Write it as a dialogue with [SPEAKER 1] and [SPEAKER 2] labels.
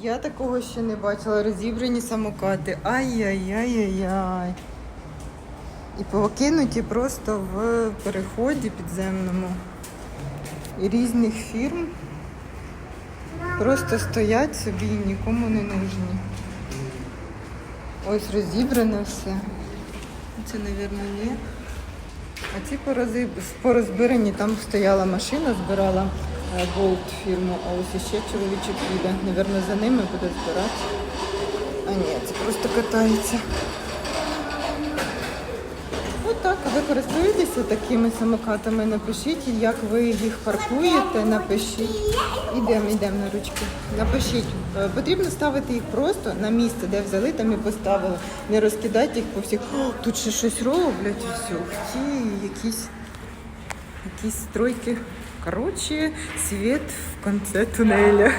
[SPEAKER 1] Я такого ще не бачила. Розібрані самокати. Ай-яй-яй-яй-яй. І покинуті просто в переході підземному. І різних фірм просто стоять собі і нікому не нужні. Ось розібране все. Це, мабуть, ні. А ці порозбирані, там стояла машина, збирала Gold фірму, а ось іще чоловічок їде. Навірно, за ними буде збирати. А ні, це просто катається. Отак, ви користуєтеся такими самокатами? Напишіть, як ви їх паркуєте, напишіть. Ідемо, йдемо на ручки. Напишіть. Е, Потрібно ставити їх просто на місце, де взяли, там і поставили. Не розкидати їх по всіх. О, тут ще щось роблять. Все. Ті, якісь, якісь стройки. Коротше, свет в конце тунеля.